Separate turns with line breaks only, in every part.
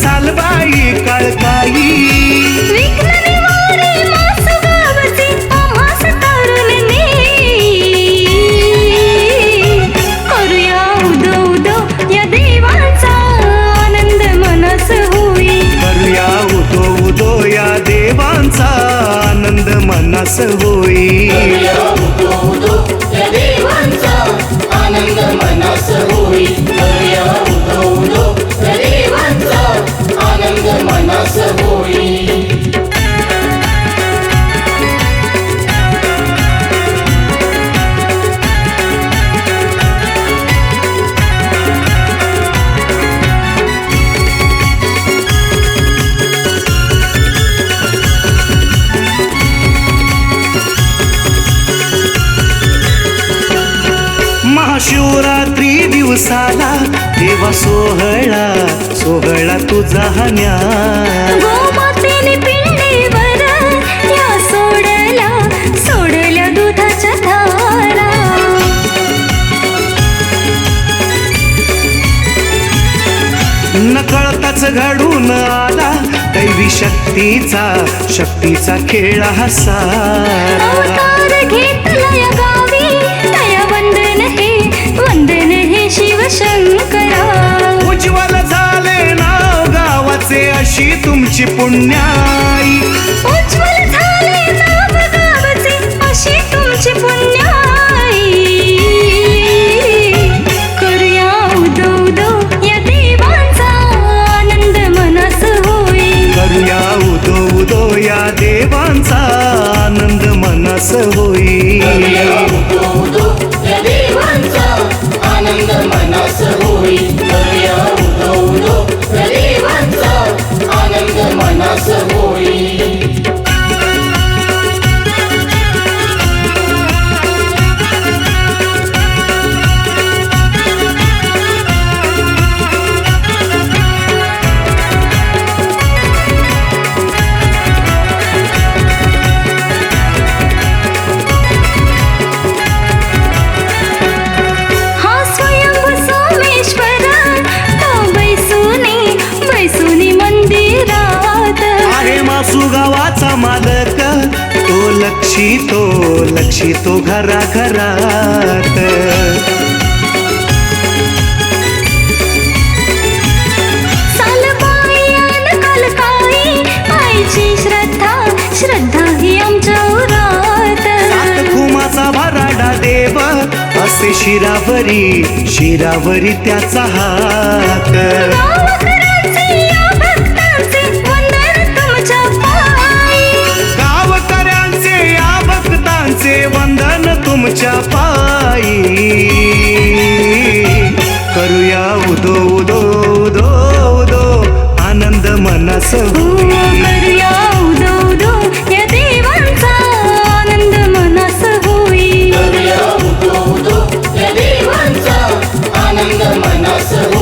सालबाई काळकाई.
करूया उदो उदो या देवाचा आनंद मनस होई. करूया उदो उदो या देवांचा आनंद मनस होई.
दिवसाला देवा सोहळा सोहळा तुझा हन्या नकळताच घडून आला दैवी शक्तीचा शक्तीचा खेळ
हसा घेतला गावी
పుణ్యా सुगावाचा गावाचा मालक. तो लक्षी तो लक्षी तो घरा घरात
श्रद्धा
देव शिरावरी शिरावरी त्याचा हात.
तुझ्या पायी.
करूया उदो उदो उदो उदो. आनंद मनस
करूया आनंद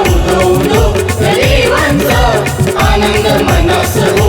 Ananda Manasana